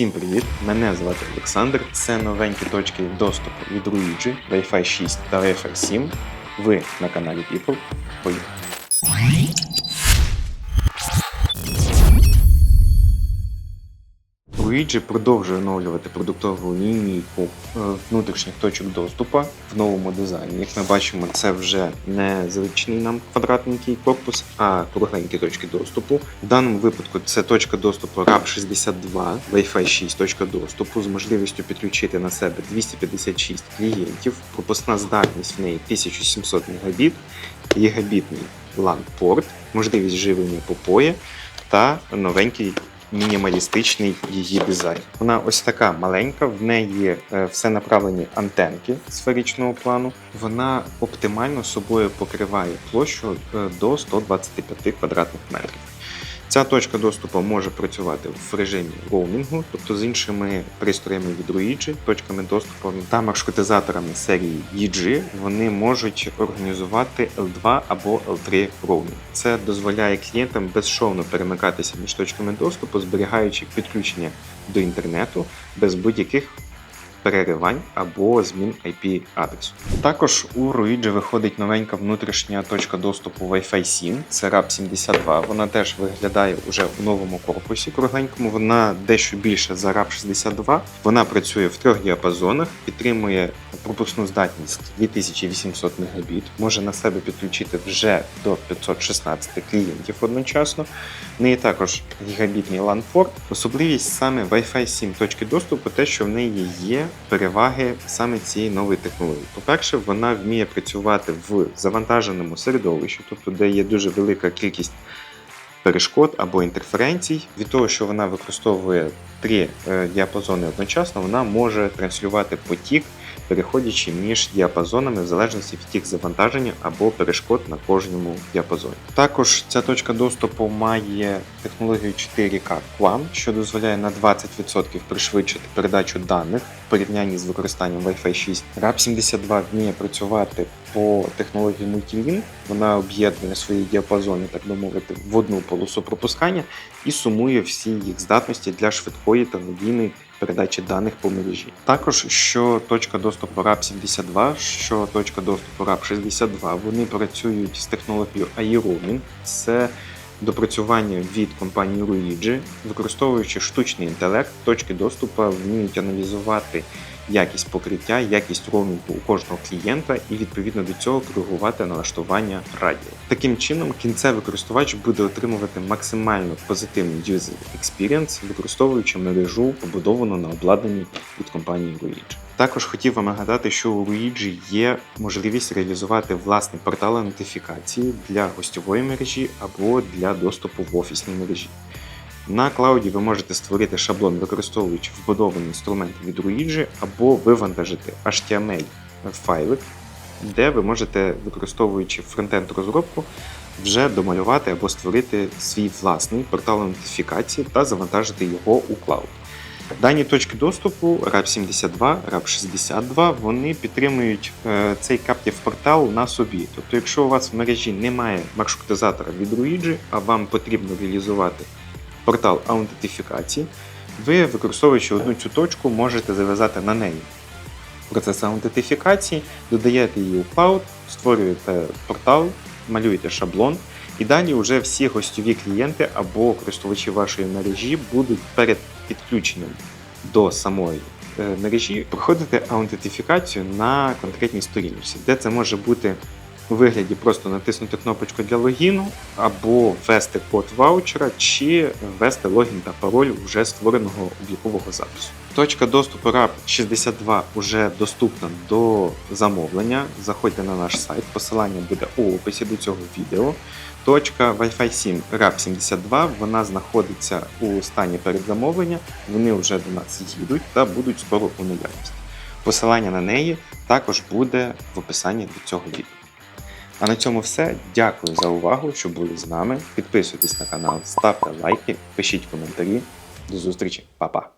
Всім привіт! Мене звати Олександр. Це новенькі точки доступу від Руїджі, Wi-Fi 6 та Wi-Fi 7. Ви на каналі People. Поїхали! Luigi продовжує оновлювати продуктову лінійку внутрішніх точок доступу в новому дизайні. Як ми бачимо, це вже не звичний нам квадратненький корпус, а кругленькі точки доступу. В даному випадку це точка доступу RAP 62, Wi-Fi 6 точка доступу з можливістю підключити на себе 256 клієнтів. Пропускна здатність в неї 1700 Мбіт, гігабітний LAN-порт, можливість живлення по PoE та новенький мінімалістичний її дизайн. Вона ось така маленька, в неї е, все направлені антенки сферичного плану. Вона оптимально собою покриває площу е, до 125 квадратних метрів. Ця точка доступу може працювати в режимі роумінгу, тобто з іншими пристроями від Luigi, точками доступу та маршрутизаторами серії EG вони можуть організувати L2 або L3 роумінг. Це дозволяє клієнтам безшовно перемикатися між точками доступу, зберігаючи підключення до інтернету без будь-яких переривань або змін IP адресу. Також у Ruigi виходить новенька внутрішня точка доступу Wi-Fi 7, це RAP 72. Вона теж виглядає уже у новому корпусі кругленькому. Вона дещо більше за RAP 62. Вона працює в трьох діапазонах, підтримує пропускну здатність 2800 Мбіт, може на себе підключити вже до 516 клієнтів одночасно. В неї також гігабітний LAN-порт. Особливість саме Wi-Fi 7 точки доступу, те, що в неї є переваги саме цієї нової технології. По-перше, вона вміє працювати в завантаженому середовищі, тобто де є дуже велика кількість перешкод або інтерференцій. Від того, що вона використовує три е, діапазони одночасно, вона може транслювати потік, переходячи між діапазонами в залежності від їх завантаження або перешкод на кожному діапазоні. Також ця точка доступу має технологію 4K QAM, що дозволяє на 20% пришвидшити передачу даних в порівнянні з використанням Wi-Fi 6. RAP 72 вміє працювати по технології Multilink. Вона об'єднує свої діапазони, так би мовити, в одну полосу пропускання і сумує всі їх здатності для швидкої та надійної передачі даних по мережі. Також що точка доступу RAP 72, що точка доступу RAP 62, вони працюють з технологією iRoaming. Це допрацювання від компанії Luigi, використовуючи штучний інтелект, точки доступу вміють аналізувати якість покриття, якість роумінгу у кожного клієнта і відповідно до цього коригувати налаштування радіо. Таким чином, кінцевий користувач буде отримувати максимально позитивний user experience, використовуючи мережу, побудовану на обладнанні від компанії Luigi. Також хотів вам нагадати, що у Luigi є можливість реалізувати власний портал нотифікації для гостьової мережі або для доступу в офісній мережі. На клауді ви можете створити шаблон, використовуючи вбудований інструмент від Luigi, або вивантажити HTML файлик, де ви можете, використовуючи фронтенд розробку, вже домалювати або створити свій власний портал нотифікації та завантажити його у клауд. Дані точки доступу RAP 72, RAP 62 вони підтримують е, цей Captive портал на собі. Тобто, якщо у вас в мережі немає маршрутизатора від Luigi, а вам потрібно реалізувати портал аутентифікації, ви, використовуючи одну цю точку, можете зав'язати на неї. Процес аутентифікації, додаєте її у клауд, створюєте портал, малюєте шаблон. І далі вже всі гостьові клієнти або користувачі вашої мережі будуть перед підключенням до самої е, мережі проходити аутентифікацію на конкретній сторінці, де це може бути вигляді просто натиснути кнопочку для логіну, або ввести код ваучера, чи ввести логін та пароль вже створеного облікового запису. Точка доступу RAP 62 вже доступна до замовлення. Заходьте на наш сайт, посилання буде у описі до цього відео. Точка Wi-Fi 7 RAP 72 вона знаходиться у стані передзамовлення. Вони вже до нас їдуть та будуть скоро у наявності. Посилання на неї також буде в описанні до цього відео. А на цьому все. Дякую за увагу, що були з нами. Підписуйтесь на канал, ставте лайки, пишіть коментарі. До зустрічі, Па-па!